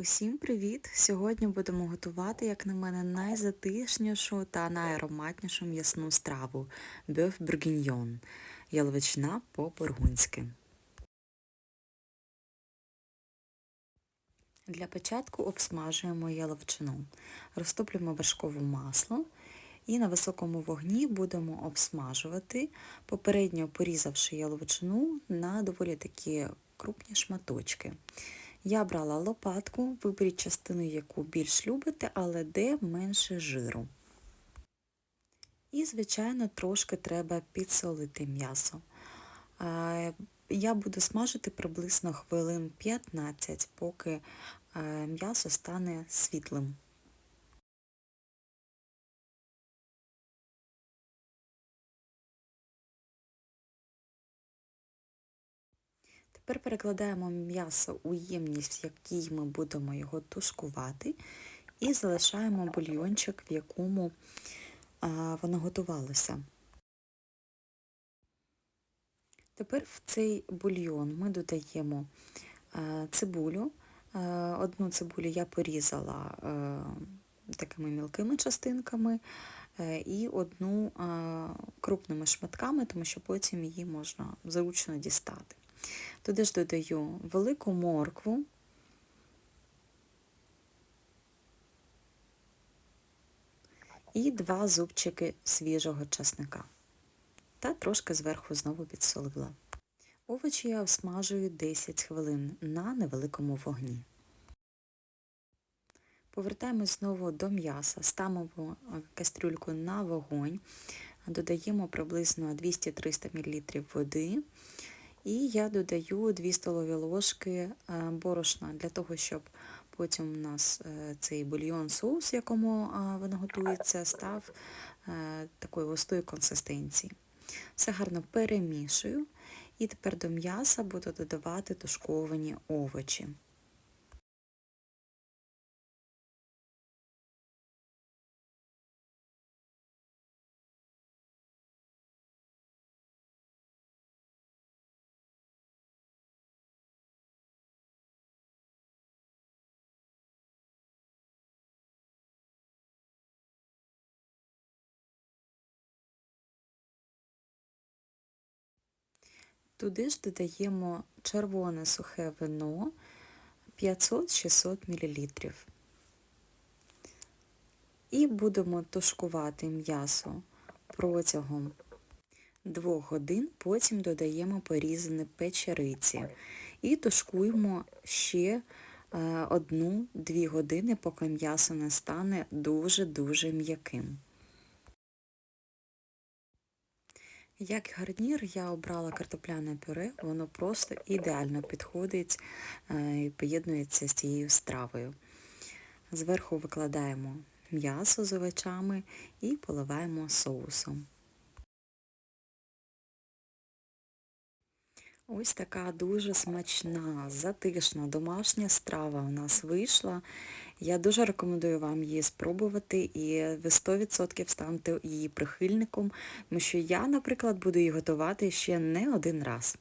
Усім привіт! Сьогодні будемо готувати, як на мене, найзатишнішу та найароматнішу м'ясну страву бёв бургіньйон – яловичина по-бургунськи. Для початку обсмажуємо яловичину. Розтоплюємо вершкове масло і на високому вогні будемо обсмажувати, попередньо порізавши яловичину на доволі такі крупні шматочки. Я брала лопатку, виберіть частину, яку більш любите, але де менше жиру. І, звичайно, трошки треба підсолити м'ясо. Я буду смажити приблизно хвилин 15, поки м'ясо стане світлим. Тепер перекладаємо м'ясо у ємність, в якій ми будемо його тушкувати, і залишаємо бульйончик, в якому воно готувалося. Тепер в цей бульйон ми додаємо цибулю. Одну цибулю я порізала такими мілкими частинками, е, і одну крупними шматками, тому що потім її можна зручно дістати. Туди ж додаю велику моркву, і два зубчики свіжого часника. Та трошки зверху знову підсолила. Овочі я обсмажую 10 хвилин на невеликому вогні. Повертаємось знову до м'яса, ставимо кастрюльку на вогонь, додаємо приблизно 200-300 мл води. І я додаю 2 столові ложки е, борошна для того, щоб потім у нас е, цей бульйон соус, в якому вона готується, став такою такої густої консистенції. Все гарно перемішую. І тепер до м'яса буду додавати тушковані овочі. Туди ж додаємо червоне сухе вино 500-600 мл. І будемо тушкувати м'ясо протягом 2 годин, потім додаємо порізані печериці і тушкуємо ще 1-2 е, години, поки м'ясо не стане дуже-дуже м'яким. Як гарнір я обрала картопляне пюре, воно просто ідеально підходить е, і поєднується з цією стравою. Зверху викладаємо м'ясо з овочами і поливаємо соусом. Ось така дуже смачна, затишна домашня страва у нас вийшла. Я дуже рекомендую вам її спробувати і ви 100% станете її прихильником, тому що я, наприклад, буду її готувати ще не один раз.